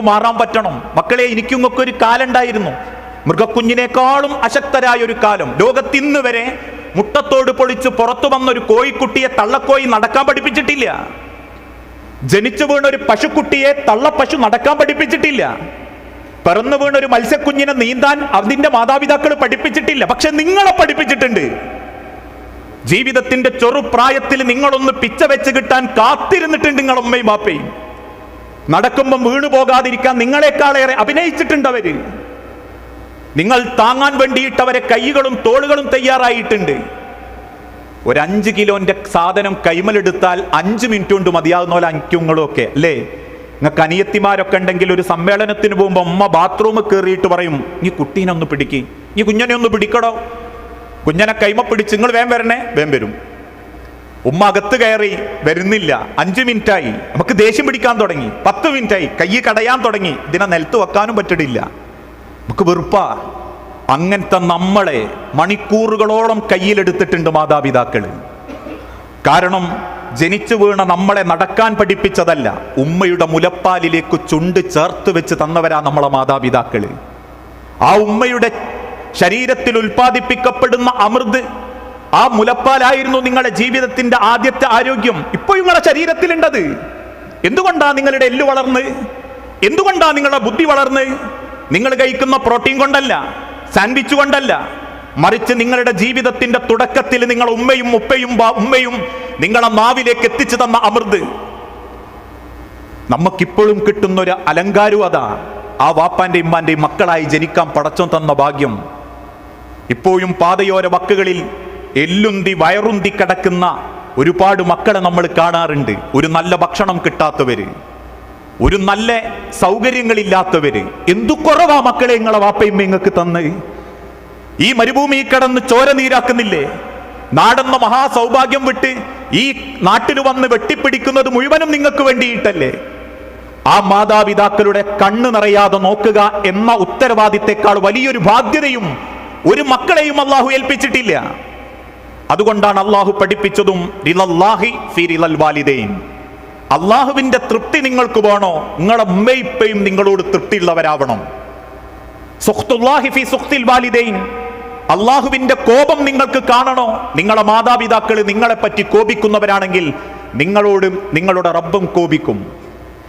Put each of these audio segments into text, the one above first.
മാറാൻ പറ്റണം. മക്കളെ എനിക്കുങ്ങൊക്കെ ഒരു കാലുണ്ടായിരുന്നു. മൃഗക്കുഞ്ഞിനേക്കാളും അശക്തരായ ഒരു കാലം. ലോകത്തിന്ന് വരെ മുട്ടത്തോട് പൊളിച്ച് പുറത്തു വന്ന ഒരു കോഴിക്കുട്ടിയെ തള്ളക്കോയി നടക്കാൻ പഠിപ്പിച്ചിട്ടില്ല. ജനിച്ചു വീണ ഒരു പശുക്കുട്ടിയെ തള്ളപ്പശു നടക്കാൻ പഠിപ്പിച്ചിട്ടില്ല. പിറന്നു വീണ ഒരു മത്സ്യക്കുഞ്ഞിനെ നീന്താൻ അതിന്റെ മാതാപിതാക്കൾ പഠിപ്പിച്ചിട്ടില്ല. പക്ഷെ നിങ്ങളെ പഠിപ്പിച്ചിട്ടുണ്ട്. ജീവിതത്തിന്റെ ചെറുപ്രായത്തിൽ നിങ്ങളൊന്ന് പിച്ച വെച്ച് കിട്ടാൻ കാത്തിരുന്നിട്ടുണ്ട് നിങ്ങൾ ഉമ്മയും ബാപ്പയും. നടക്കുമ്പം വീണു പോകാതിരിക്കാൻ നിങ്ങളെക്കാളേറെ അഭിനയിച്ചിട്ടുണ്ട് അവർ. നിങ്ങൾ താങ്ങാൻ വേണ്ടിയിട്ടവരെ കൈകളും തോളുകളും തയ്യാറായിട്ടുണ്ട്. ഒരു അഞ്ച് കിലോന്റെ സാധനം കൈമലെടുത്താൽ അഞ്ച് മിനിറ്റ് കൊണ്ട് മതിയാകുന്ന പോലെ അഞ്ചുങ്ങളും ഒക്കെ അല്ലേ? നിങ്ങൾക്ക് അനിയത്തിമാരൊക്കെ ഉണ്ടെങ്കിൽ ഒരു സമ്മേളനത്തിന് പോകുമ്പോൾ അമ്മ ബാത്റൂമിൽ കയറിയിട്ട് പറയും നീ കുട്ടീനെ ഒന്ന് പിടിക്ക്. നീ കുഞ്ഞനെ ഒന്ന് പിടിക്കടോ. കുഞ്ഞനെ കൈമ പിടിച്ച് നിങ്ങൾ വേം വരണേ? വേം വരും. ഉമ്മ അകത്ത് കയറി വരുന്നില്ല. അഞ്ച് മിനിറ്റായി. നമുക്ക് ദേഷ്യം പിടിക്കാൻ തുടങ്ങി. പത്ത് മിനിറ്റായി. കൈ കടയാൻ തുടങ്ങി. ഇതിനെ നിലത്ത് വെക്കാനും പറ്റില്ല നമുക്ക് വെറുപ്പാ. അങ്ങനത്തെ നമ്മളെ മണിക്കൂറുകളോളം കയ്യിലെടുത്തിട്ടുണ്ട് മാതാപിതാക്കൾ കാരണം ജനിച്ചു വീണ നമ്മളെ നടക്കാൻ പഠിപ്പിച്ചതല്ല. ഉമ്മയുടെ മുലപ്പാലിലേക്ക് ചുണ്ട് ചേർത്ത് വെച്ച് തന്നവരാ നമ്മളെ മാതാപിതാക്കൾ ആ ഉമ്മയുടെ ശരീരത്തിൽ ഉൽപ്പാദിപ്പിക്കപ്പെടുന്ന അമൃത് ആ മുലപ്പാലായിരുന്നു നിങ്ങളുടെ ജീവിതത്തിന്റെ ആദ്യത്തെ ആരോഗ്യം. ഇപ്പോൾ നിങ്ങളുടെ ശരീരത്തിലുണ്ടത്. എന്തുകൊണ്ടാണ് നിങ്ങളുടെ എല്ല് വളർന്ന്? എന്തുകൊണ്ടാണ് നിങ്ങളുടെ ബുദ്ധി വളർന്ന്? നിങ്ങൾ കഴിക്കുന്ന പ്രോട്ടീൻ കൊണ്ടല്ല സാൻഡ്വിച്ച് കൊണ്ടല്ല. മറിച്ച് നിങ്ങളുടെ ജീവിതത്തിന്റെ തുടക്കത്തിൽ നിങ്ങൾ ഉമ്മയും ഉപ്പയും ഉമ്മയും നിങ്ങളെ നാവിലേക്ക് എത്തിച്ചു തന്ന അമൃത്. നമുക്കിപ്പോഴും കിട്ടുന്ന ഒരു അലങ്കാരവും അതാ. ആ വാപ്പാന്റെ ഉമ്മാന്റെയും മക്കളായി ജനിക്കാൻ പടച്ചം തന്ന ഭാഗ്യം. ഇപ്പോഴും പാതയോര വക്കുകളിൽ എല്ലുന്തി വയറുന്തി കിടക്കുന്ന ഒരുപാട് മക്കളെ നമ്മൾ കാണാറുണ്ട്. ഒരു നല്ല ഭക്ഷണം കിട്ടാത്തവര് ഒരു നല്ല സൗകര്യങ്ങളില്ലാത്തവര്. എന്തു കുറവാ മക്കളെ നിങ്ങളെ വാപ്പയും നിങ്ങൾക്ക് തന്ന്? ഈ മരുഭൂമി കടന്ന് ചോര നീരാക്കുന്നില്ലേ? നാടെന്ന മഹാസൗഭാഗ്യം വിട്ട് ഈ നാട്ടിൽ വന്ന് വെട്ടിപ്പിടിക്കുന്നത് മുഴുവനും നിങ്ങൾക്ക് വേണ്ടിയിട്ടല്ലേ? ആ മാതാപിതാക്കളുടെ കണ്ണ് നിറയാതെ നോക്കുക എന്ന ഉത്തരവാദിത്തേക്കാൾ വലിയൊരു ബാധ്യതയും ഒരു മക്കളെയും അള്ളാഹു ഏൽപ്പിച്ചിട്ടില്ല. അതുകൊണ്ടാണ് അള്ളാഹു പഠിപ്പിച്ചതും അള്ളാഹുവിന്റെ തൃപ്തി നിങ്ങൾക്ക് വേണോ? നിങ്ങളെ ഉമ്മയിപ്പയും നിങ്ങളോട് തൃപ്തിയുള്ളവരാവണം. അള്ളാഹുവിന്റെ കോപം നിങ്ങൾക്ക് കാണണോ? നിങ്ങളെ മാതാപിതാക്കൾ നിങ്ങളെ പറ്റി കോപിക്കുന്നവരാണെങ്കിൽ നിങ്ങളോടും നിങ്ങളുടെ റബ്ബും കോപിക്കും.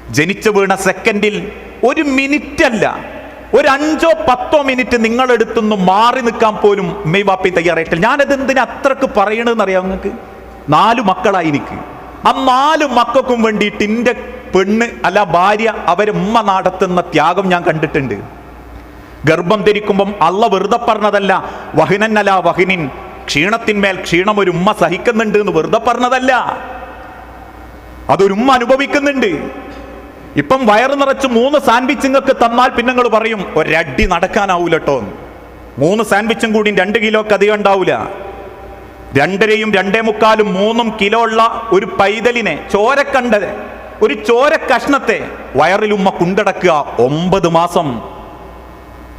ജനിച്ചു വീണ സെക്കൻഡിൽ ഒരു മിനിറ്റ് അല്ല. ഒരു അഞ്ചോ പത്തോ മിനിറ്റ് നിങ്ങളെടുത്തുനിന്ന് മാറി നിൽക്കാൻ പോലും മെയ് വാപ്പി തയ്യാറായിട്ടില്ല. ഞാനത് എന്തിനാ അത്രയ്ക്ക് പറയണതെന്ന് അറിയാം നിങ്ങൾക്ക്? നാല് മക്കളായി എനിക്ക്. ആ നാല് മക്കൾക്കും വേണ്ടിയിട്ട് എന്റെ പെണ്ണ് അല്ല ഭാര്യ അവരുമ്മ നടത്തുന്ന ത്യാഗം ഞാൻ കണ്ടിട്ടുണ്ട്. ഗർഭം ധരിക്കുമ്പം അള്ള വെറുതെ പറഞ്ഞതല്ല വഹിനന്നല വഹിനിൻ. ക്ഷീണത്തിന്മേൽ ക്ഷീണം ഒരു ഉമ്മ സഹിക്കുന്നുണ്ട് എന്ന് വെറുതെ പറഞ്ഞതല്ല. അതൊരുമ്മ അനുഭവിക്കുന്നുണ്ട്. ഇപ്പം വയറ് നിറച്ച് മൂന്ന് സാൻഡ്വിച്ച് നിങ്ങൾക്ക് തന്നാൽ പിന്നെ നിങ്ങൾ പറയും ഒരടി നടക്കാനാവൂല കേട്ടോ മൂന്ന് സാൻഡ്വിച്ചും കൂടി രണ്ട് കിലോക്ക് അധികം ഉണ്ടാവൂല. രണ്ടരയും രണ്ടേ മുക്കാലും മൂന്നും കിലോ ഉള്ള ഒരു പൈതലിനെ ചോരക്കണ്ടത് ഒരു ചോര കഷ്ണത്തെ വയറിലുമ്മ കുണ്ടടക്കുക ഒമ്പത് മാസം.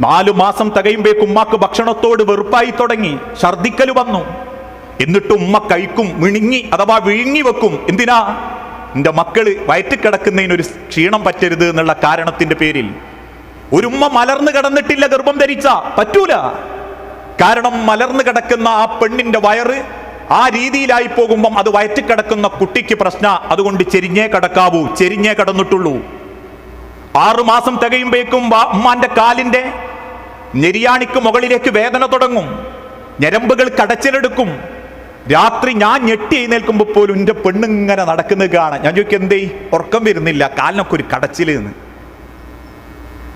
നാലു മാസം തികയുമ്പേക്ക് ഉമ്മാക്ക് ഭക്ഷണത്തോട് വെറുപ്പായി തുടങ്ങി ഛർദിക്കൽ വന്നു. എന്നിട്ട് ഉമ്മ കഴിക്കും മിണുങ്ങി അഥവാ വിഴുങ്ങി വെക്കും. എന്തിനാ? എന്റെ മക്കൾ വയറ്റിൽ കിടക്കുന്നതിനൊരു ക്ഷീണം പറ്റരുത് എന്നുള്ള കാരണത്തിന്റെ പേരിൽ ഒരു ഉമ്മ മലർന്നു കിടന്നിട്ടില്ല ഗർഭം ധരിച്ച. പറ്റൂല. കാരണം മലർന്നു കിടക്കുന്ന ആ പെണ്ണിന്റെ വയറ് ആ രീതിയിലായി പോകുമ്പം അത് വയറ്റിൽ കിടക്കുന്ന കുട്ടിക്ക് പ്രശ്ന. അതുകൊണ്ട് ചെരിഞ്ഞേ കിടക്കാവൂ. ചെരിഞ്ഞേ കിടന്നിട്ടുള്ളൂ. ആറുമാസം തികയുമ്പോഴേക്കും ഉമ്മാന്റെ കാലിന്റെ നെരിയാണിക്ക് മുകളിലേക്ക് വേദന തുടങ്ങും. ഞരമ്പുകൾ കടച്ചിലെടുക്കും. രാത്രി ഞാൻ ഞെട്ടി എഴുന്നേൽക്കുമ്പോൾ പോലും എന്റെ പെണ്ണിങ്ങനെ നടക്കുന്നത് കാണാം ഞാൻ ചോദിക്കും എന്തേ? ഉറക്കം വരുന്നില്ല. കാലിനൊക്കെ ഒരു കടച്ചിൽ നിന്ന്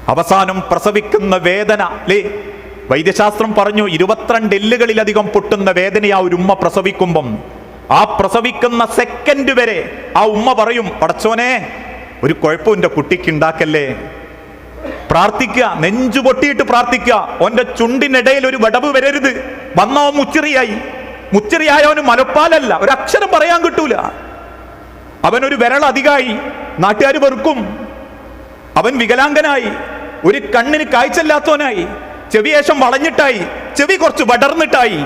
അവസാനം പ്രസവിക്കുന്ന വേദന അല്ലേ? വൈദ്യശാസ്ത്രം പറഞ്ഞു ഇരുപത്തിരണ്ട് എല്ലുകളിലധികം പൊട്ടുന്ന വേദനയാ ഒരു ഉമ്മ പ്രസവിക്കുമ്പം. ആ പ്രസവിക്കുന്ന സെക്കൻഡ് വരെ ആ ഉമ്മ പറയും പടച്ചോനെ ഒരു കുഴപ്പം എന്റെ കുട്ടിക്ക് ഉണ്ടാക്കല്ലേ? പ്രാർത്ഥിക്കുക നെഞ്ചു പൊട്ടിയിട്ട് പ്രാർത്ഥിക്കുക. ഓന്റെ ചുണ്ടിനിടയിൽ ഒരു വടവ് വരരുത്. വന്നോ മുച്ചിറിയായി. മുച്ചിറിയായവന് മലപ്പാലല്ല ഒരു അക്ഷരം പറയാൻ കിട്ടൂല. അവനൊരു വിരൾ അധികമായി നാട്ടുകാർ വെറുക്കും. അവൻ വികലാംഗനായി ഒരു കണ്ണിന് കാഴ്ചയില്ലാത്തവനായി ചെവിയേശം വളഞ്ഞിട്ടായി ചെവി കുറച്ച് വടർന്നിട്ടായി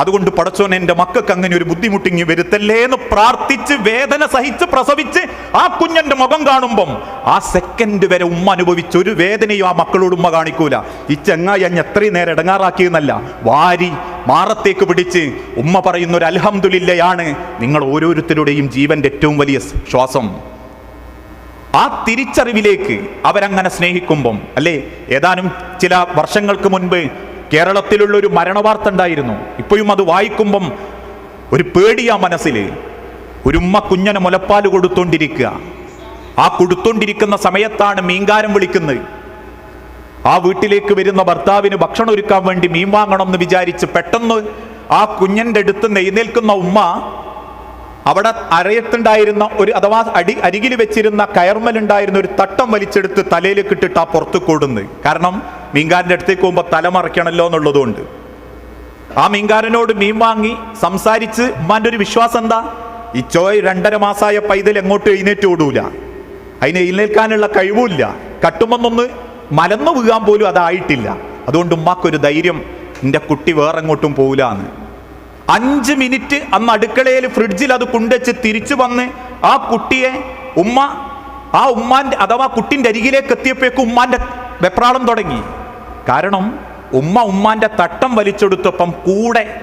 അതുകൊണ്ട് പടച്ചോൻ എന്റെ മക്കൾക്ക് അങ്ങനെ ഒരു ബുദ്ധിമുട്ടിങ്ങി വരുത്തല്ലേ എന്ന് പ്രാർത്ഥിച്ച് വേദന സഹിച്ച് പ്രസവിച്ച് ആ കുഞ്ഞന്റെ മുഖം കാണുമ്പം ആ സെക്കൻഡ് വരെ ഉമ്മ അനുഭവിച്ച ഒരു വേദനയും ആ മക്കളോട് ഉമ്മ കാണിക്കൂല. ഈ ചെങ്ങായി അഞ്ഞ് എത്രയും നേരം ഇടങ്ങാറാക്കിയെന്നല്ല വാരി മാറത്തേക്ക് പിടിച്ച് ഉമ്മ പറയുന്ന ഒരു അൽഹംദുലില്ലയാണ് നിങ്ങൾ ഓരോരുത്തരുടെയും ജീവന്റെ ഏറ്റവും വലിയ ശ്വാസം. ആ തിരിച്ചറിവിലേക്ക് അവരങ്ങനെ സ്നേഹിക്കുമ്പം അല്ലേ? ഏതാനും ചില വർഷങ്ങൾക്ക് മുൻപ് കേരളത്തിലുള്ള ഒരു മരണവാർത്ത ഉണ്ടായിരുന്നു. ഇപ്പോഴും അത് വായിക്കുമ്പം ഒരു പേടിയാ മനസ്സിൽ ഒരു ഉമ്മ കുഞ്ഞന് മുലപ്പാൽ കൊടുത്തോണ്ടിരിക്കുക. ആ കൊടുത്തോണ്ടിരിക്കുന്ന സമയത്താണ് മീൻകാരം വിളിക്കുന്നത്. ആ വീട്ടിലേക്ക് വരുന്ന ഭർത്താവിന് ഭക്ഷണം ഒരുക്കാൻ വേണ്ടി മീൻ വാങ്ങണം എന്ന് വിചാരിച്ച് പെട്ടെന്ന് ആ കുഞ്ഞന്റെ അടുത്ത് നെയ്നേൽക്കുന്ന ഉമ്മ അവിടെ അരയത്തുണ്ടായിരുന്ന ഒരു അഥവാ അടി അരികിൽ വെച്ചിരുന്ന കയർമലുണ്ടായിരുന്ന ഒരു തട്ടം വലിച്ചെടുത്ത് തലയിലേക്ക് ഇട്ടിട്ട് ആ പുറത്ത് കൂടുന്നത് കാരണം മീൻകാരന്റെ അടുത്തേക്ക് പോകുമ്പോൾ തല മറയ്ക്കണമല്ലോ എന്നുള്ളതുകൊണ്ട്. ആ മീങ്കാരനോട് മീൻ വാങ്ങി സംസാരിച്ച് ഉമ്മാന്റെ ഒരു വിശ്വാസം എന്താ? ഈ ചോയ് രണ്ടര മാസമായ പൈതൽ എങ്ങോട്ട് എഴുന്നേറ്റ് ഓടൂല. അതിന് എഴുന്നേൽക്കാനുള്ള കഴിവുമില്ല. കട്ടുമെന്നൊന്ന് മലന്നു വീഴാൻ പോലും അതായിട്ടില്ല. അതുകൊണ്ട് ഉമ്മാക്കൊരു ധൈര്യം എന്റെ കുട്ടി വേറെ എങ്ങോട്ടും പോവില്ല എന്ന് അഞ്ച് മിനിറ്റ് അന്ന് അടുക്കളയിൽ ഫ്രിഡ്ജിൽ അത് കൊണ്ടുവച്ച് തിരിച്ചു വന്ന് ആ കുട്ടിയെ ഉമ്മ ആ ഉമ്മാന്റെ അഥവാ കുട്ടിന്റെ അരികിലേക്ക് എത്തിയപ്പോഴേക്കും ഉമ്മാന്റെ വെപ്രാളം തുടങ്ങി. കാരണം ഉമ്മ ഉമ്മാന്റെ തട്ടം വലിച്ചെടുത്തപ്പം കൂടെ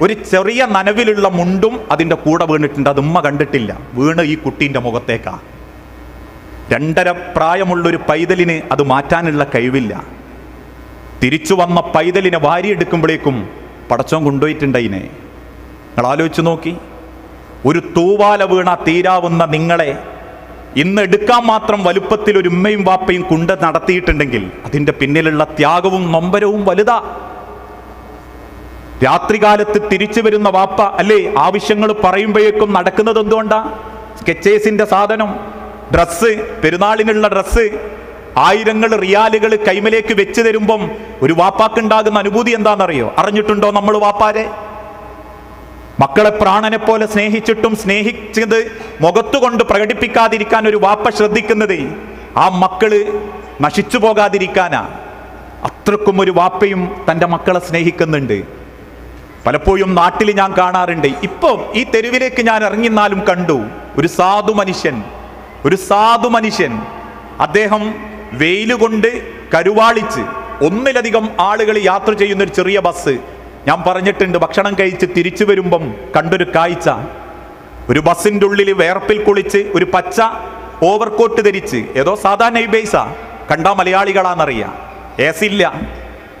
ഒരു ചെറിയ നനവിലുള്ള മുണ്ടും അതിന്റെ കൂടെ വീണിട്ടുണ്ട്. അത് ഉമ്മ കണ്ടിട്ടില്ല. വീണ് ഈ കുട്ടീന്റെ മുഖത്തേക്കാ. രണ്ടര പ്രായമുള്ളൊരു പൈതലിന് അത് മാറ്റാനുള്ള കഴിവില്ല. തിരിച്ചു വന്ന പൈതലിനെ വാരിയെടുക്കുമ്പോഴേക്കും പടച്ചോൻ കൊണ്ടുപോയിട്ടുണ്ട് അതിനെ. നിങ്ങൾ ആലോചിച്ച് നോക്കി. ഒരു തൂവാല വീണ തീരാവുന്ന നിങ്ങളെ ഇന്ന് എടുക്കാൻ മാത്രം വലുപ്പത്തിൽ ഒരു ഉമ്മയും വാപ്പയും കുണ്ട നടത്തിയിട്ടുണ്ടെങ്കിൽ അതിന്റെ പിന്നിലുള്ള ത്യാഗവും നൊമ്പരവും വലുതാ. രാത്രികാലത്ത് തിരിച്ചു വരുന്ന വാപ്പ അല്ലേ ആവശ്യങ്ങൾ പറയുമ്പോഴേക്കും നടക്കുന്നത് എന്തുകൊണ്ടാ? സ്കെച്ചേഴ്സിന്റെ സാധനം ഡ്രസ്സ് പെരുന്നാളിനുള്ള ഡ്രസ്സ് ആയിരങ്ങൾ റിയാലുകൾ കൈമലേക്ക് വെച്ച് തരുമ്പം ഒരു വാപ്പാക്കുണ്ടാകുന്ന അനുഭൂതി എന്താണെന്നറിയോ? അറിഞ്ഞിട്ടുണ്ടോ നമ്മൾ വാപ്പാരെ? മക്കളെ പ്രാണനെ പോലെ സ്നേഹിച്ചിട്ടും സ്നേഹിച്ചത് മുഖത്തുകൊണ്ട് പ്രകടിപ്പിക്കാതിരിക്കാൻ ഒരു വാപ്പ ശ്രദ്ധിക്കുന്നത് ആ മക്കൾ നശിച്ചു പോകാതിരിക്കാനാ. അത്രക്കും ഒരു വാപ്പയും തന്റെ മക്കളെ സ്നേഹിക്കുന്നുണ്ട്. പലപ്പോഴും നാട്ടിൽ ഞാൻ കാണാറുണ്ട്. ഇപ്പം ഈ തെരുവിലേക്ക് ഞാൻ ഇറങ്ങിന്നാലും കണ്ടു ഒരു സാധു മനുഷ്യൻ ഒരു സാധു മനുഷ്യൻ അദ്ദേഹം വെയിലുകൊണ്ട് കരുവാളിച്ച് ഒന്നിലധികം ആളുകൾ യാത്ര ചെയ്യുന്ന ഒരു ചെറിയ ബസ് ഞാൻ പറഞ്ഞിട്ടുണ്ട് ഭക്ഷണം കഴിച്ച് തിരിച്ചു വരുമ്പം കണ്ടൊരു കാഴ്ച. ഒരു ബസ്സിന്റെ ഉള്ളിൽ വേർപ്പിൽ കുളിച്ച് ഒരു പച്ച ഓവർകോട്ട് ധരിച്ച് ഏതോ സാധാ നൈബേസാ കണ്ടാ മലയാളികളാണെന്നറിയാം എ സി ഇല്ല.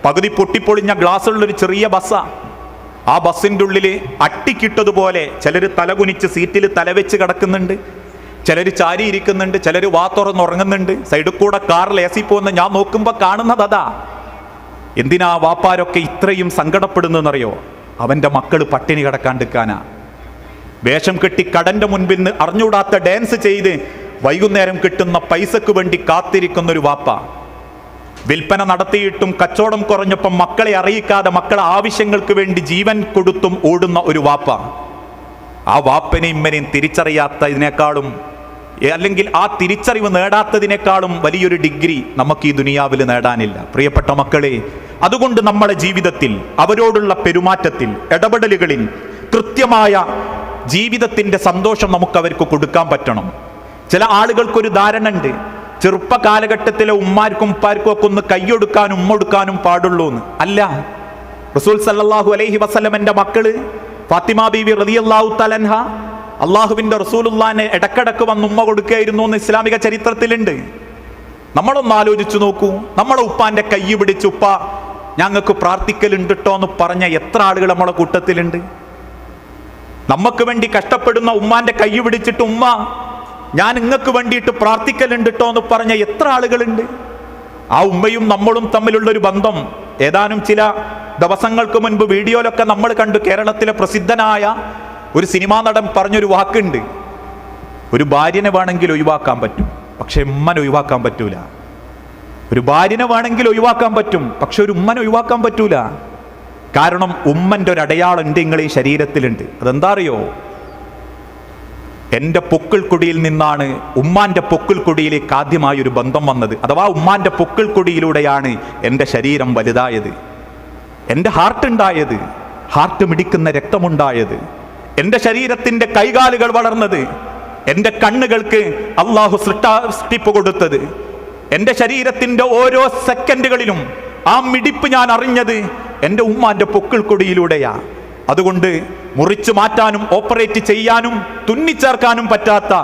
പകുതി പൊട്ടിപ്പൊളിഞ്ഞ ഗ്ലാസ്സുള്ളൊരു ചെറിയ ബസ്സാ. ആ ബസ്സിന്റെ ഉള്ളിൽ അട്ടിക്കിട്ടതുപോലെ ചിലർ തലകുനിച്ച് സീറ്റിൽ തലവെച്ച് കിടക്കുന്നുണ്ട് ചിലർ ചാരി ഇരിക്കുന്നുണ്ട് ചിലർ വാ തുറന്നുറങ്ങുന്നുണ്ട് സൈഡിൽ കൂടെ കാറിൽ എ സി പോകുന്ന ഞാൻ നോക്കുമ്പോൾ കാണുന്നത് അതാ എന്തിനാ വാപ്പാരൊക്കെ ഇത്രയും സങ്കടപ്പെടുന്നതെന്നറിയോ? അവന്റെ മക്കൾ പട്ടിണി കിടക്കാണ്ടിരിക്കാനാ വേഷം കെട്ടി കടന്റെ മുൻപിൽ നിന്ന് അറിഞ്ഞൂടാത്ത ഡാൻസ് ചെയ്ത് വൈകുന്നേരം കിട്ടുന്ന പൈസക്ക് വേണ്ടി കാത്തിരിക്കുന്ന ഒരു വാപ്പ. വിൽപ്പന നടത്തിയിട്ടും കച്ചവടം കുറഞ്ഞപ്പം മക്കളെ അറിയിക്കാതെ മക്കളെ ആവശ്യങ്ങൾക്ക് വേണ്ടി ജീവൻ കൊടുത്തും ഓടുന്ന ഒരു വാപ്പ. ആ വാപ്പനെയും ഇമ്മനെയും തിരിച്ചറിയാത്തതിനേക്കാളും അല്ലെങ്കിൽ ആ തിരിച്ചറിവ് നേടാത്തതിനേക്കാളും വലിയൊരു ഡിഗ്രി നമുക്ക് ഈ ദുനിയാവിൽ നേടാനില്ല. പ്രിയപ്പെട്ട മക്കളെ അതുകൊണ്ട് നമ്മുടെ ജീവിതത്തിൽ അവരോടുള്ള പെരുമാറ്റത്തിൽ ഇടപെടലുകളിൽ കൃത്യമായ ജീവിതത്തിന്റെ സന്തോഷം നമുക്ക് അവർക്ക് കൊടുക്കാൻ പറ്റണം. ചില ആളുകൾക്കൊരു ധാരണ ഉണ്ട് ചെറുപ്പ കാലഘട്ടത്തിലെ ഉമ്മാർക്കും ഉപ്പാർക്കും ഒക്കെ ഒന്ന് കൈയൊടുക്കാനും ഉമ്മൊടുക്കാനും പാടുള്ളൂ എന്ന് അല്ല റസൂൽ സല്ലാഹു അലൈഹി വസല്ലമന്റെ മക്കൾ ഫാത്തിമ ബീവി റതിയല്ലാഹു തലൻഹ അള്ളാഹുവിന്റെ റസൂലുള്ളാനെ ഇടക്കിടക്ക് വന്ന് ഉമ്മ കൊടുക്കുകയായിരുന്നു എന്ന് ഇസ്ലാമിക ചരിത്രത്തിലുണ്ട്. നമ്മളൊന്ന് ആലോചിച്ചു നോക്കൂ. നമ്മളെ ഉപ്പാന്റെ കൈ പിടിച്ച് ഉപ്പ ഞങ്ങൾക്ക് പ്രാർത്ഥിക്കലുണ്ട് കേട്ടോ എന്ന് പറഞ്ഞ എത്ര ആളുകൾ നമ്മളെ കൂട്ടത്തിലുണ്ട്. നമുക്ക് വേണ്ടി കഷ്ടപ്പെടുന്ന ഉമ്മാന്റെ കൈ പിടിച്ചിട്ട് ഉമ്മ ഞാൻ നിങ്ങൾക്ക് വേണ്ടിയിട്ട് പ്രാർത്ഥിക്കലുണ്ട് കേട്ടോ എന്ന് പറഞ്ഞ എത്ര ആളുകളുണ്ട്. ആ ഉമ്മയും നമ്മളും തമ്മിലുള്ള ഒരു ബന്ധം ഏതാനും ചില ദിവസങ്ങൾക്ക് മുൻപ് വീഡിയോയിലൊക്കെ നമ്മൾ കണ്ടു കേരളത്തിലെ പ്രസിദ്ധനായ ഒരു സിനിമാ നടൻ പറഞ്ഞൊരു വാക്കുണ്ട്. ഒരു ഭാര്യനെ വേണമെങ്കിൽ ഒഴിവാക്കാൻ പറ്റും പക്ഷെ ഉമ്മനെ ഒഴിവാക്കാൻ പറ്റൂല. ഒരു ഭാര്യനെ വേണമെങ്കിൽ ഒഴിവാക്കാൻ പറ്റും പക്ഷെ ഒരു ഉമ്മനെ ഒഴിവാക്കാൻ പറ്റൂല. കാരണം ഉമ്മന്റെ ഒരു അടയാളം എന്റെ നിങ്ങൾ ഈ ശരീരത്തിലുണ്ട്. അതെന്താ അറിയോ എന്റെ പൊക്കിൾക്കുടിയിൽ നിന്നാണ് ഉമ്മാന്റെ പൊക്കിൾക്കുടിയിലേക്ക് ആദ്യമായി ഒരു ബന്ധം വന്നത്. അഥവാ ഉമ്മാന്റെ പൊക്കിൾക്കുടിയിലൂടെയാണ് എന്റെ ശരീരം വലുതായത്. എന്റെ ഹാർട്ട് ഉണ്ടായത്. ഹാർട്ട് മിടിക്കുന്ന രക്തമുണ്ടായത്. എന്റെ ശരീരത്തിന്റെ കൈകാലുകൾ വളർന്നത് എന്റെ കണ്ണുകൾക്ക് അള്ളാഹു സൃഷ്ടിപ്പ് കൊടുത്തത്. എന്റെ ശരീരത്തിന്റെ ഓരോ സെക്കൻഡുകളിലും ആ മിടിപ്പ് ഞാൻ അറിഞ്ഞത് എന്റെ ഉമ്മാന്റെ പൊക്കിൾ കൊടിയിലൂടെയാ അതുകൊണ്ട് മുറിച്ചു മാറ്റാനും ഓപ്പറേറ്റ് ചെയ്യാനും തുന്നിച്ചേർക്കാനും പറ്റാത്ത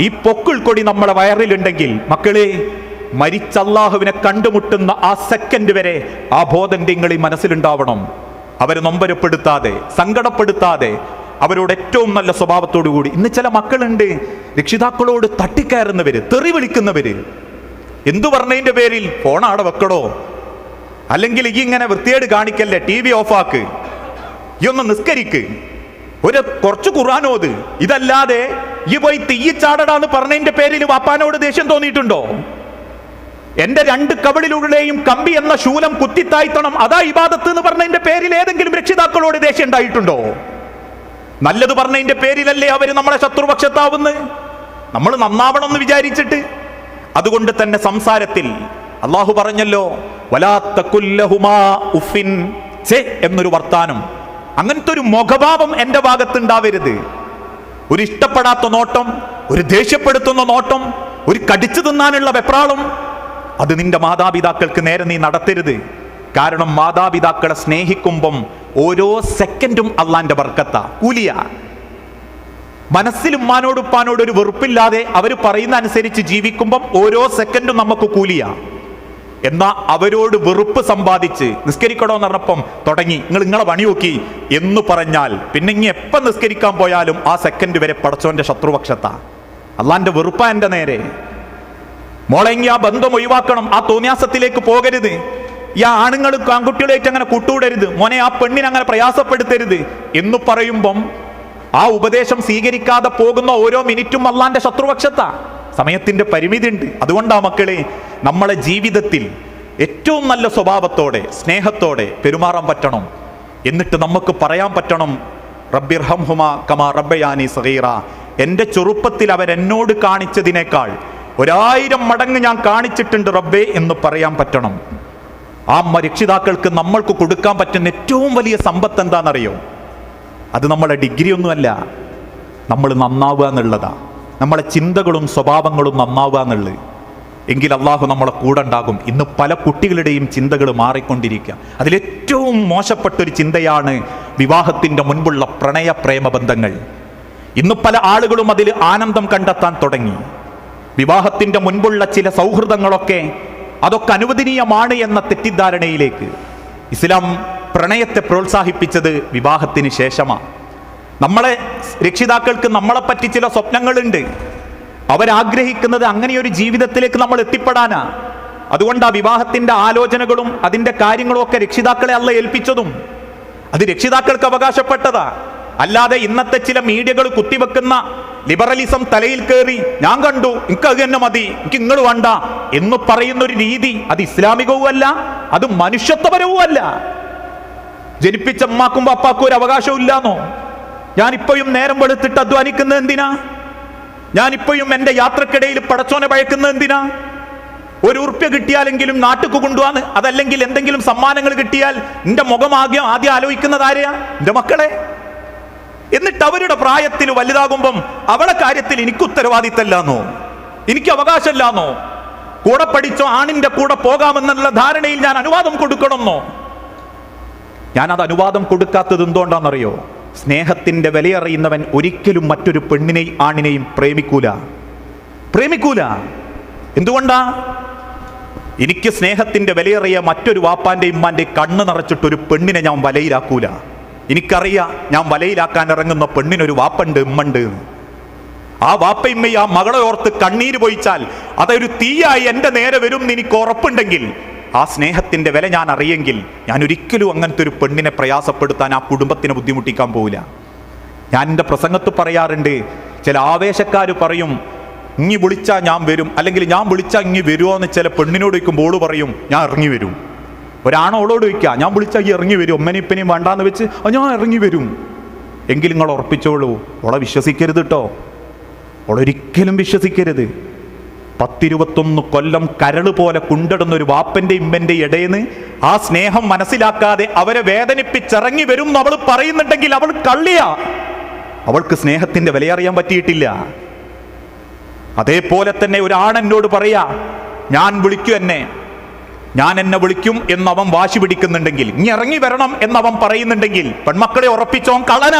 ഈ പൊക്കിൾ കൊടി നമ്മുടെ വയറിലുണ്ടെങ്കിൽ മക്കളെ മരിച്ച അള്ളാഹുവിനെ കണ്ടുമുട്ടുന്ന ആ സെക്കൻഡ് വരെ ആ ബോധം നിങ്ങളീ മനസ്സിലുണ്ടാവണം. അവരെ നൊമ്പരപ്പെടുത്താതെ സങ്കടപ്പെടുത്താതെ അവരോട് ഏറ്റവും നല്ല സ്വഭാവത്തോടു കൂടി ഇന്ന് ചില മക്കളുണ്ട് രക്ഷിതാക്കളോട് തട്ടിക്കയറുന്നവര് തെറി വിളിക്കുന്നവര്. എന്തു പറഞ്ഞതിന്റെ പേരിൽ ഫോൺ ആടെ വെക്കടോ അല്ലെങ്കിൽ ഈ ഇങ്ങനെ വൃത്തിയേട് കാണിക്കല്ലേ ടി വി ഓഫാക്ക് ഈ ഒന്ന് നിസ്കരിക്ക്. ഒരു കുറച്ച് ഖുറാനോത് ഇതല്ലാതെ ഈ പോയി തീയി ചാടടാന്ന് പറഞ്ഞതിന്റെ പേരിൽ വാപ്പാനോട് ദേഷ്യം തോന്നിയിട്ടുണ്ടോ? എന്റെ രണ്ട് കവിളിലുള്ളേയും കമ്പി എന്ന ശൂലം കുത്തിത്തായ്ത്തണം അതാ ഇബാദത്ത് എന്ന് പറഞ്ഞതിന്റെ പേരിൽ ഏതെങ്കിലും രക്ഷിതാക്കളോട് ദേഷ്യം ഉണ്ടായിട്ടുണ്ടോ? നല്ലത് പറഞ്ഞതിന്റെ പേരിലല്ലേ അവർ നമ്മളെ ശത്രുപക്ഷത്താവുന്നത്? നമ്മൾ നന്നാവണം എന്ന് വിചാരിച്ചിട്ട്. അതുകൊണ്ട് തന്നെ സംസാരത്തിൽ അള്ളാഹു പറഞ്ഞല്ലോ ഉഫിൻ. എന്നൊരു വർത്താനം. അങ്ങനത്തെ ഒരു മുഖഭാവം എന്റെ ഭാഗത്തുണ്ടാവരുത്. ഒരു ഇഷ്ടപ്പെടാത്ത നോട്ടം ഒരു ദേഷ്യപ്പെടുത്തുന്ന നോട്ടം ഒരു കടിച്ചു തിന്നാനുള്ള വെപ്രാളം അത് നിന്റെ മാതാപിതാക്കൾക്ക് നേരെ നീ നടത്തരുത്. കാരണം മാതാപിതാക്കളെ സ്നേഹിക്കുമ്പം ഓരോ സെക്കൻഡും അള്ളാന്റെ ബർക്കത്ത. കൂലിയ. മനസ്സിൽ ഉമ്മാനോട് ഉപ്പാനോട് ഒരു വെറുപ്പില്ലാതെ അവർ പറയുന്ന അനുസരിച്ച് ജീവിക്കുമ്പം ഓരോ സെക്കൻഡും നമുക്ക് കൂലിയ. എന്നാ അവരോട് വെറുപ്പ് സമ്പാദിച്ച് നിസ്കരിക്കണോ എന്ന് പറഞ്ഞപ്പം തുടങ്ങി. നിങ്ങൾ നിങ്ങളെ പണി നോക്കി എന്ന് പറഞ്ഞാൽ പിന്നെ ഇനി എപ്പം നിസ്കരിക്കാൻ പോയാലും ആ സെക്കൻഡ് വരെ പടച്ചോന്റെ ശത്രുപക്ഷത്താ. അള്ളാന്റെ വെറുപ്പ എന്റെ നേരെ. മോളെങ്കി ആ ബന്ധം ഒഴിവാക്കണം. ആ തോന്നിയാസത്തിലേക്ക് പോകരുത്. ഈ ആണുങ്ങൾ ആൺകുട്ടികളായിട്ട് അങ്ങനെ കൂട്ടുകൂടരുത്. മോനെ ആ പെണ്ണിനെ അങ്ങനെ പ്രയാസപ്പെടുത്തരുത്. എന്ന് പറയുമ്പം ആ ഉപദേശം സ്വീകരിക്കാതെ പോകുന്ന ഓരോ മിനിറ്റും അള്ളാന്റെ ശത്രുപക്ഷത്താ. സമയത്തിന്റെ പരിമിതി ഉണ്ട് അതുകൊണ്ടാ മക്കളെ നമ്മളെ ജീവിതത്തിൽ ഏറ്റവും നല്ല സ്വഭാവത്തോടെ സ്നേഹത്തോടെ പെരുമാറാൻ പറ്റണം. എന്നിട്ട് നമുക്ക് പറയാൻ പറ്റണം റബ്ബിർഹംഹുമ കമാ റബ്ബയാനി സഹീറ എന്റെ ചെറുപ്പത്തിൽ അവരെന്നോട് കാണിച്ചതിനേക്കാൾ ഒരായിരം മടങ്ങ് ഞാൻ കാണിച്ചിട്ടുണ്ട് റബ്ബേ എന്ന് പറയാൻ പറ്റണം. ആ രക്ഷിതാക്കൾക്ക് നമ്മൾക്ക് കൊടുക്കാൻ പറ്റുന്ന ഏറ്റവും വലിയ സമ്പത്ത് എന്താണെന്നറിയോ? അത് നമ്മളെ ഡിഗ്രി ഒന്നുമല്ല. നമ്മൾ നന്നാവുക എന്നുള്ളതാ. നമ്മളെ ചിന്തകളും സ്വഭാവങ്ങളും നന്നാവുക എന്നുള്ളത്. എങ്കിൽ അള്ളാഹു നമ്മളെ കൂടെ ഉണ്ടാകും. ഇന്ന് പല കുട്ടികളുടെയും ചിന്തകൾ മാറിക്കൊണ്ടിരിക്കുക. അതിലേറ്റവും മോശപ്പെട്ടൊരു ചിന്തയാണ് വിവാഹത്തിന്റെ മുൻപുള്ള പ്രണയ പ്രേമ ബന്ധങ്ങൾ. ഇന്ന് പല ആളുകളും അതിൽ ആനന്ദം കണ്ടെത്താൻ തുടങ്ങി. വിവാഹത്തിന്റെ മുൻപുള്ള ചില സൗഹൃദങ്ങളൊക്കെ അതൊക്കെ അനുവദനീയമാണ് എന്ന തെറ്റിദ്ധാരണയിലേക്ക്. ഇസ്ലാം പ്രണയത്തെ പ്രോത്സാഹിപ്പിച്ചത് വിവാഹത്തിന് ശേഷമാണ്. നമ്മളെ രക്ഷിതാക്കൾക്ക് നമ്മളെപ്പറ്റി ചില സ്വപ്നങ്ങളുണ്ട്. അവരാഗ്രഹിക്കുന്നത് അങ്ങനെ ഒരു ജീവിതത്തിലേക്ക് നമ്മൾ എത്തിപ്പെടാനാ. അതുകൊണ്ട് ആ വിവാഹത്തിന്റെ ആലോചനകളും അതിന്റെ കാര്യങ്ങളും ഒക്കെ രക്ഷിതാക്കളെ അല്ല ഏൽപ്പിച്ചതും. അത് രക്ഷിതാക്കൾക്ക് അവകാശപ്പെട്ടതാ. അല്ലാതെ ഇന്നത്തെ ചില മീഡിയകൾ കുത്തിവെക്കുന്ന ലിബറലിസം തലയിൽ കയറി ഞാൻ കണ്ടു എനിക്ക് അത് തന്നെ മതി എനിക്ക് നിങ്ങൾ വേണ്ട എന്ന് പറയുന്ന ഒരു രീതി അത് ഇസ്ലാമികവുമല്ല അത് മനുഷ്യത്വപരവുമല്ല. ജനിപ്പിച്ച അമ്മാക്കും പപ്പാക്കും ഒരു അവകാശവും ഇല്ലാന്നോ? ഞാനിപ്പോഴും നേരം വെളുത്തിട്ട് അധ്വാനിക്കുന്നത് എന്തിനാ? ഞാനിപ്പോഴും എന്റെ യാത്രക്കിടയിൽ പടച്ചോനെ പഴക്കുന്നത് എന്തിനാ? ഒരു ഉറുപ്പ്യ കിട്ടിയാലെങ്കിലും നാട്ടുക്ക് കൊണ്ടുപോകാന്ന് അതല്ലെങ്കിൽ എന്തെങ്കിലും സമ്മാനങ്ങൾ കിട്ടിയാൽ നിന്റെ മുഖമാകെ ആദ്യം ആലോചിക്കുന്നത് ആരെയാ? എന്റെ മക്കളെ? എന്നിട്ട് അവരുടെ പ്രായത്തിൽ വലുതാകുമ്പം അവളെ കാര്യത്തിൽ എനിക്ക് ഉത്തരവാദിത്തല്ലാന്നോ എനിക്ക് അവകാശമില്ലാന്നോ? കൂടെ പഠിച്ചോ ആണിന്റെ കൂടെ പോകാമെന്നുള്ള ധാരണയിൽ ഞാൻ അനുവാദം കൊടുക്കണമെന്നോ? ഞാൻ അത് അനുവാദം കൊടുക്കാത്തത് എന്തുകൊണ്ടാണെന്നറിയോ? സ്നേഹത്തിന്റെ വിലയറിയുന്നവൻ ഒരിക്കലും മറ്റൊരു പെണ്ണിനെയും ആണിനെയും പ്രേമിക്കൂല. പ്രേമിക്കൂല. എന്തുകൊണ്ടാ? എനിക്ക് സ്നേഹത്തിന്റെ വിലയറിയ മറ്റൊരു വാപ്പാന്റെ ഇമ്മാന്റെ കണ്ണ് നിറച്ചിട്ടൊരു പെണ്ണിനെ ഞാൻ വലയിലാക്കൂല. എനിക്കറിയാം ഞാൻ വലയിലാക്കാൻ ഇറങ്ങുന്ന പെണ്ണിനൊരു വാപ്പുണ്ട് ഇമ്മണ്ട് ആ വാപ്പയിമ്മയും ആ മകളെ ഓർത്ത് കണ്ണീര് പൊയിച്ചാൽ അതൊരു തീയായി എന്റെ നേരെ വരും എന്ന് എനിക്ക് ഉറപ്പുണ്ടെങ്കിൽ ആ സ്നേഹത്തിന്റെ വില ഞാൻ അറിയെങ്കിൽ ഞാൻ ഒരിക്കലും അങ്ങനത്തെ ഒരു പെണ്ണിനെ പ്രയാസപ്പെടുത്താൻ ആ കുടുംബത്തിനെ ബുദ്ധിമുട്ടിക്കാൻ പോവില്ല. ഞാൻ എന്റെ പ്രസംഗത്ത് പറയാറുണ്ട് ചില ആവേശക്കാർ പറയും ഇങ്ങി വിളിച്ചാൽ ഞാൻ വരും അല്ലെങ്കിൽ ഞാൻ വിളിച്ചാൽ ഇങ്ങി വരുമോ എന്ന് ചില പെണ്ണിനോട് ചോദിക്കുമ്പോൾ ഓൾ പറയും ഞാൻ ഇറങ്ങി വരും. ഒരാണോളോട് വയ്ക്കുക ഞാൻ വിളിച്ചാൽ ഈ ഇറങ്ങി വരും ഒമ്മനിപ്പനെയും വേണ്ടാന്ന് വെച്ച് "ആ, ഞാൻ ഇറങ്ങി വരും. എങ്കിൽ നിങ്ങൾ ഉറപ്പിച്ചോളൂ ഓളെ വിശ്വസിക്കരുത് കേട്ടോ ഓളൊരിക്കലും വിശ്വസിക്കരുത്. പത്തിരുപത്തൊന്ന് കൊല്ലം കരൾ പോലെ കുണ്ടിടുന്ന ഒരു വാപ്പന്റെ ഇമ്മന്റെ ഇടയിന്ന് ആ സ്നേഹം മനസ്സിലാക്കാതെ അവരെ വേദനിപ്പിച്ചിറങ്ങി വരും എന്ന് അവൾ പറയുന്നുണ്ടെങ്കിൽ അവൾ കള്ളിയാ. അവൾക്ക് സ്നേഹത്തിന്റെ വിലയറിയാൻ പറ്റിയിട്ടില്ല. അതേപോലെ തന്നെ ഒരാണെന്നോട് പറയാ ഞാൻ വിളിക്കൂ എന്നെ. ഞാൻ എന്നെ വിളിക്കും എന്നവൻ വാശി പിടിക്കുന്നുണ്ടെങ്കിൽ ഇനി ഇറങ്ങി വരണം എന്നവൻ പറയുന്നുണ്ടെങ്കിൽ പെൺമക്കളെ ഉറപ്പിച്ചോൻ കളന.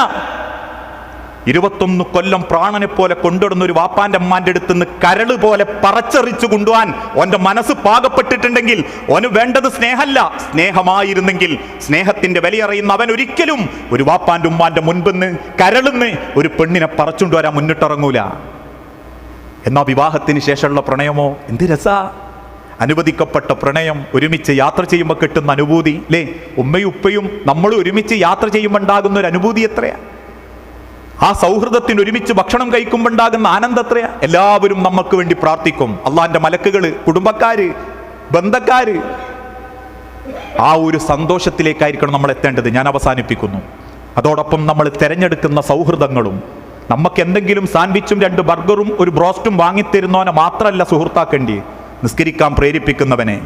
ഇരുപത്തൊന്ന് കൊല്ലം പ്രാണനെ പോലെ കൊണ്ടിടുന്ന ഒരു വാപ്പാന്റെ അമ്മാന്റെ അടുത്ത് നിന്ന് കരൾ പോലെ പറച്ചെറിച്ചു കൊണ്ടുപോവാൻ ഓന്റെ മനസ്സ് പാകപ്പെട്ടിട്ടുണ്ടെങ്കിൽ ഓന് വേണ്ടത് സ്നേഹമല്ല സ്നേഹമായിരുന്നെങ്കിൽ സ്നേഹത്തിന്റെ വിലയറിയുന്ന അവൻ ഒരിക്കലും ഒരു വാപ്പാന്റെ ഉമ്മാന്റെ മുൻപിന്ന് കരളുന്ന് ഒരു പെണ്ണിനെ പറച്ചുകൊണ്ടുവരാൻ മുന്നിട്ടിറങ്ങൂല. എന്നാ വിവാഹത്തിന് ശേഷമുള്ള പ്രണയമോ? എന്ത് രസാ. അനുവദിക്കപ്പെട്ട പ്രണയം ഒരുമിച്ച് യാത്ര ചെയ്യുമ്പോൾ കിട്ടുന്ന അനുഭൂതി അല്ലേ ഉമ്മയും ഉപ്പയും നമ്മൾ ഒരുമിച്ച് യാത്ര ചെയ്യുമ്പോൾ ഉണ്ടാകുന്ന ഒരു അനുഭൂതി എത്രയാ? ആ സൗഹൃദത്തിന് ഒരുമിച്ച് ഭക്ഷണം കഴിക്കുമ്പോൾ ഉണ്ടാകുന്ന ആനന്ദം എത്രയാ? എല്ലാവരും നമുക്ക് വേണ്ടി പ്രാർത്ഥിക്കും. അള്ളാന്റെ മലക്കുകൾ കുടുംബക്കാര് ബന്ധക്കാര് ആ ഒരു സന്തോഷത്തിലേക്കായിരിക്കണം നമ്മൾ എത്തേണ്ടത്. ഞാൻ അവസാനിപ്പിക്കുന്നു. അതോടൊപ്പം നമ്മൾ തിരഞ്ഞെടുക്കുന്ന സൗഹൃദങ്ങളും നമുക്ക് എന്തെങ്കിലും സാൻഡ്വിച്ചും രണ്ട് ബർഗറും ഒരു ബ്രോസ്റ്റും വാങ്ങിത്തരുന്നവനെ മാത്രമല്ല സുഹൃത്താക്കേണ്ടി നിസ്കരിക്കാൻ പ്രേരിപ്പിക്കുന്നവനെ.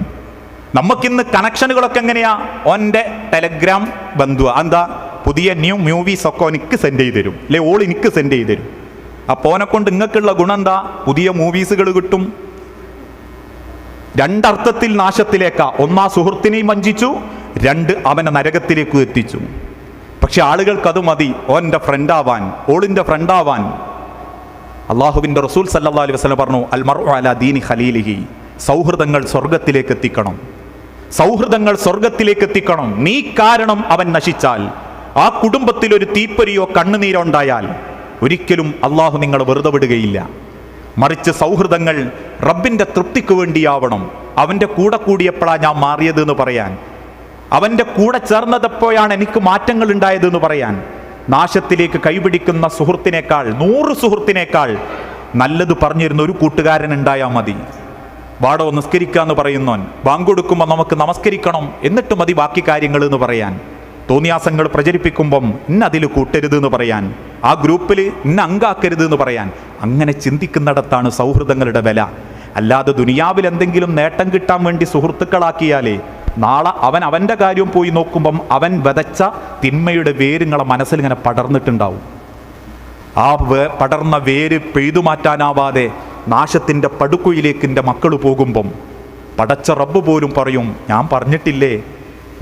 നമുക്കിന്ന് കണക്ഷനുകളൊക്കെ എങ്ങനെയാ? ഓന്റെ ടെലഗ്രാം ബന്ധുവ. എന്താ പുതിയ ന്യൂ മൂവീസ് ഒക്കെ എനിക്ക് സെൻഡ് ചെയ്ത് തരും. അല്ലെ ഓൾ എനിക്ക് സെൻഡ് ചെയ്ത് തരും. അപ്പോൾ ഓനെ കൊണ്ട് നിങ്ങൾക്കുള്ള ഗുണം എന്താ? പുതിയ മൂവീസുകൾ കിട്ടും. രണ്ടർത്ഥത്തിൽ നാശത്തിലേക്കാ. ഒന്നാ സുഹൃത്തിനെയും വഞ്ചിച്ചു രണ്ട് അവനെ നരകത്തിലേക്ക് എത്തിച്ചു. പക്ഷെ ആളുകൾക്ക് അത് മതി. ഓന്റെ ഫ്രണ്ടാവാൻ ഓളിന്റെ ഫ്രണ്ടാവാൻ അള്ളാഹുവിന്റെ റസൂൽ സല്ലാ അലൈഹി വസ്ലം പറഞ്ഞു അൽമർ അല ദീനി ഖലീലിഹി. സൗഹൃദങ്ങൾ സ്വർഗത്തിലേക്ക് എത്തിക്കണം സൗഹൃദങ്ങൾ സ്വർഗത്തിലേക്ക് എത്തിക്കണം നീ കാരണം അവൻ നശിച്ചാൽ ആ കുടുംബത്തിൽ ഒരു തീപ്പൊരിയോ കണ്ണുനീരോ ഉണ്ടായാൽ ഒരിക്കലും അള്ളാഹു നിങ്ങൾ വെറുതെ വിടുകയില്ല. മറിച്ച് സൗഹൃദങ്ങൾ റബ്ബിന്റെ തൃപ്തിക്ക് വേണ്ടിയാവണം. അവന്റെ കൂടെ കൂടിയപ്പോഴാണ് ഞാൻ മാറിയത് എന്ന് പറയാൻ. അവന്റെ കൂടെ ചേർന്നതപ്പോഴാണ് എനിക്ക് മാറ്റങ്ങൾ ഉണ്ടായത് എന്ന് പറയാൻ. നാശത്തിലേക്ക് കൈപിടിക്കുന്ന സുഹൃത്തിനേക്കാൾ നൂറ് സുഹൃത്തിനേക്കാൾ നല്ലത് പറഞ്ഞിരുന്ന ഒരു കൂട്ടുകാരൻ ഉണ്ടായാൽ മതി. വാടോ നിസ്കരിക്കാന്ന് പറയുന്നവൻ. ബാങ്ക് കൊടുക്കുമ്പോൾ നമുക്ക് നമസ്കരിക്കണം എന്നിട്ട് മതി ബാക്കി കാര്യങ്ങൾ എന്ന് പറയാൻ. തോന്നിയാസങ്ങൾ പ്രചരിപ്പിക്കുമ്പം ഇന്ന അതിൽ കൂട്ടരുത് എന്ന് പറയാൻ. ആ ഗ്രൂപ്പിൽ ഇന്ന അങ്കാക്കരുത് എന്ന് പറയാൻ. അങ്ങനെ ചിന്തിക്കുന്നിടത്താണ് സൗഹൃദങ്ങളുടെ വില. അല്ലാതെ ദുനിയാവിൽ എന്തെങ്കിലും നേട്ടം കിട്ടാൻ വേണ്ടി സുഹൃത്തുക്കളാക്കിയാലേ നാളെ അവൻ അവന്റെ കാര്യം പോയി നോക്കുമ്പം അവൻ വിതച്ച തിന്മയുടെ വേരുങ്ങളെ മനസ്സിൽ ഇങ്ങനെ പടർന്നിട്ടുണ്ടാവും. ആ പടർന്ന വേര് പെയ്തു മാറ്റാനാവാതെ നാശത്തിന്റെ പടുക്കുയിലേക്ക് എന്റെ മക്കൾ പോകുമ്പം പടച്ച റബ്ബ് പോലും പറയും ഞാൻ പറഞ്ഞിട്ടില്ലേ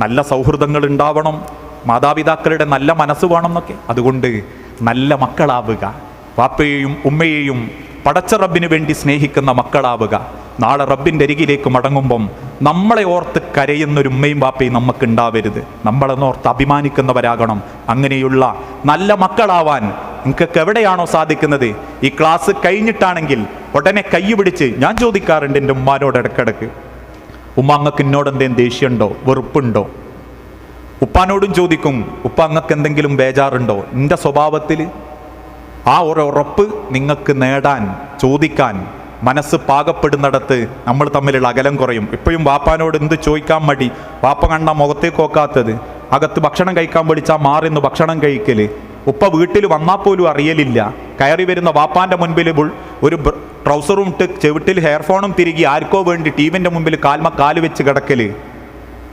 നല്ല സൗഹൃദങ്ങൾ ഉണ്ടാവണം മാതാപിതാക്കളുടെ നല്ല മനസ്സ് വേണം എന്നൊക്കെ അതുകൊണ്ട് നല്ല മക്കളാവുക വാപ്പയെയും ഉമ്മയെയും പടച്ച റബ്ബിന് വേണ്ടി സ്നേഹിക്കുന്ന മക്കളാവുക. നാളെ റബ്ബിന്റെ അരികിലേക്ക് മടങ്ങുമ്പം നമ്മളെ ഓർത്ത് കരയുന്നൊരു ഉമ്മയും വാപ്പയും നമുക്ക് ഉണ്ടാവരുത്. നമ്മളെന്നോർത്ത് അഭിമാനിക്കുന്നവരാകണം. അങ്ങനെയുള്ള നല്ല മക്കളാവാൻ നിങ്ങൾക്ക് എവിടെയാണോ സാധിക്കുന്നത്? ഈ ക്ലാസ് കഴിഞ്ഞിട്ടാണെങ്കിൽ ഉടനെ കൈ പിടിച്ച് ഞാൻ ചോദിക്കാറുണ്ട് എന്റെ ഉമ്മാനോട് ഇടക്കിടക്ക് ഉമ്മ അങ്ങക്ക് എന്നോട് എന്തേലും ദേഷ്യമുണ്ടോ? വെറുപ്പുണ്ടോ? ഉപ്പാനോടും ചോദിക്കും ഉപ്പ അങ്ങക്ക് എന്തെങ്കിലും ബേജാറുണ്ടോ? എന്റെ സ്വഭാവത്തിൽ ആ ഒരു ഉറപ്പ് നിങ്ങൾക്ക് നേടാൻ ചോദിക്കാൻ മനസ്സ് പാകപ്പെടുന്നിടത്ത് നമ്മൾ തമ്മിലുള്ള അകലം കുറയും. ഇപ്പോഴും വാപ്പാനോട് എന്ത് ചോദിക്കാൻ മടി? വാപ്പ കണ്ട മുഖത്തേക്ക് നോക്കാത്തത്. അകത്ത് ഭക്ഷണം കഴിക്കാൻ പഠിച്ചാൽ മാറിന്ന് ഭക്ഷണം കഴിക്കൽ. ഉപ്പ വീട്ടിൽ വന്നാൽ പോലും അറിയലില്ല. കയറി വരുന്ന വാപ്പാന്റെ മുൻപിൽ ഒരു ട്രൗസറും ഇട്ട് ചെവിട്ടിൽ ഹെയർഫോണും തിരികെ ആർക്കോ വേണ്ടി ടീവിന്റെ മുമ്പിൽ കാൽമ കാൽ വെച്ച് കിടക്കൽ.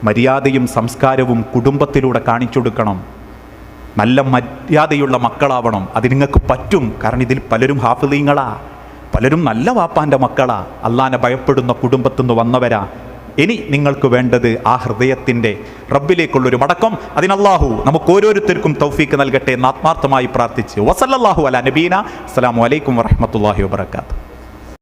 മര്യാദയും സംസ്കാരവും കുടുംബത്തിലൂടെ കാണിച്ചു കൊടുക്കണം. നല്ല മര്യാദയുള്ള മക്കളാവണം. അത് നിങ്ങൾക്ക് പറ്റും. കാരണം ഇതിൽ പലരും ഹാഫിദീങ്ങളാ. പലരും നല്ല വാപ്പാന്റെ മക്കളാ. അല്ലാനെ ഭയപ്പെടുന്ന കുടുംബത്തുനിന്ന് വന്നവരാ. ഇനി നിങ്ങൾക്ക് വേണ്ടത് ആ ഹൃദയത്തിന്റെ റബ്ബിലേക്കുള്ളൊരു മടക്കം. അതിനല്ലാഹു നമുക്ക് ഓരോരുത്തർക്കും തൗഫീക്ക് നൽകട്ടെ എന്ന് ആത്മാർത്ഥമായി പ്രാർത്ഥിച്ച്. വസല്ലല്ലാഹു അല നബീന. അസ്സലാമു അലൈക്കും വറഹ്മത്തുള്ളാഹി വബറകാതുഹു.